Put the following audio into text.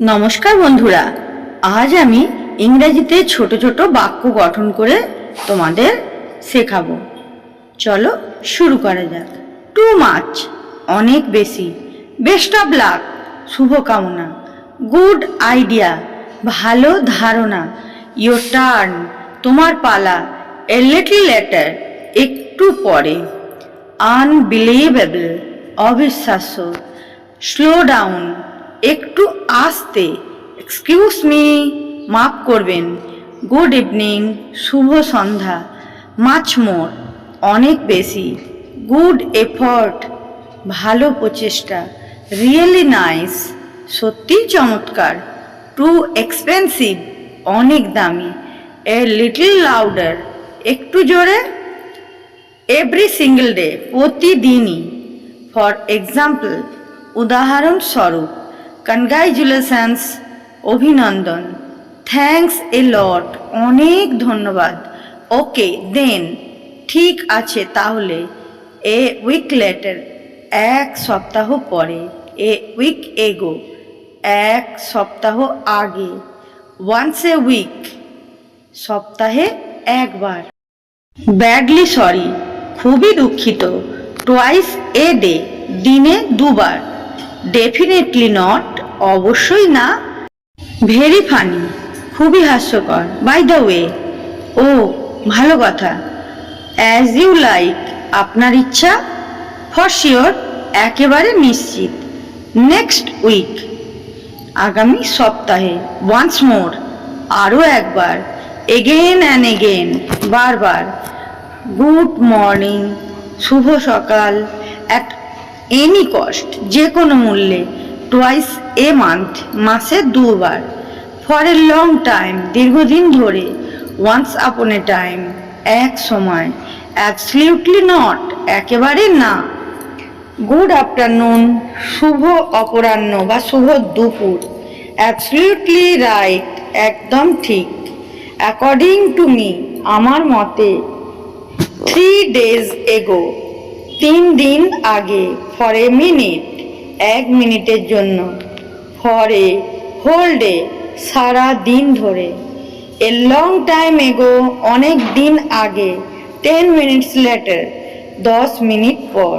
নমস্কার বন্ধুরা। আজ আমি ইংরেজিতে ছোট ছোট বাক্য গঠন করে তোমাদের শেখাবো। চলো শুরু করা যাক। টু মাচ অনেক বেশি। বেস্ট অফ লাক শুভকামনা। গুড আইডিয়া ভালো ধারণা। ইয়োর টার্ন তোমার পালা। এ লিটল লেটার একটু পরে। আনবিলিভেবল অবিশ্বাস্য। স্লো ডাউন একটু আস্তে এক্সকিউজ মি মাফ করবেন। গুড ইভিনিং শুভ সন্ধ্যা। মাছ মোর অনেক বেশি। গুড এফর্ট ভালো প্রচেষ্টা। রিয়েলি নাইস সত্যি চমৎকার। টু এক্সপেন্সিভ অনেক দামি। এ লিটল লাউডার একটু জোরে। এভরি সিঙ্গেল ডে প্রতিদিনই। ফর এক্সাম্পল উদাহরণস্বরূপ কনগ্রাচুলেশনস অভিনন্দন। থ্যাঙ্কস এ লট অনেক ধন্যবাদ। ওকে দেন ঠিক আছে তাহলে এ উইক লেটার এক সপ্তাহ পরে এ উইক এগো এক সপ্তাহ আগে ওয়ান্স এ উইক সপ্তাহে একবার। ব্যাডলি সরি খুবই দুঃখিত। টোয়াইস এ ডে দিনে দুবার। ডেফিনেটলি নট অবশ্যই না। ভেরি ফানি খুবই হাস্যকর বাই দ্য ওয়ে ও, ভালো কথা। অ্যাজ ইউ লাইক আপনার ইচ্ছা? ফর শিওর একেবারে নিশ্চিত। নেক্সট উইক আগামী সপ্তাহে ওয়ান্স মোর আরও একবার এগেন অ্যান্ড এগেন বারবার। গুড মর্নিং শুভ সকাল। অ্যাট এনি কস্ট যে কোনো মূল্যে টোয়াইস এ মান্থ মাসে দুবার। ফর এ লং টাইম দীর্ঘদিন ধরে ওয়ান্স আপন এ টাইম এক সময়। অ্যাবসলিউটলি নট একেবারে না। গুড আফটারনুন শুভ অপরাহ্ন বা শুভ দুপুর। অ্যাবসলিউটলি রাইট একদম ঠিক। অ্যাকর্ডিং টু মি আমার মতে থ্রি ডেজ এগো তিন দিন আগে ফর এ মিনিট এক মিনিটের জন্য। ফরে হোল্ডে সারা দিন ধরে। এ লং টাইম এগো অনেক দিন আগে টেন মিনিটস লেটার দশ মিনিট পর।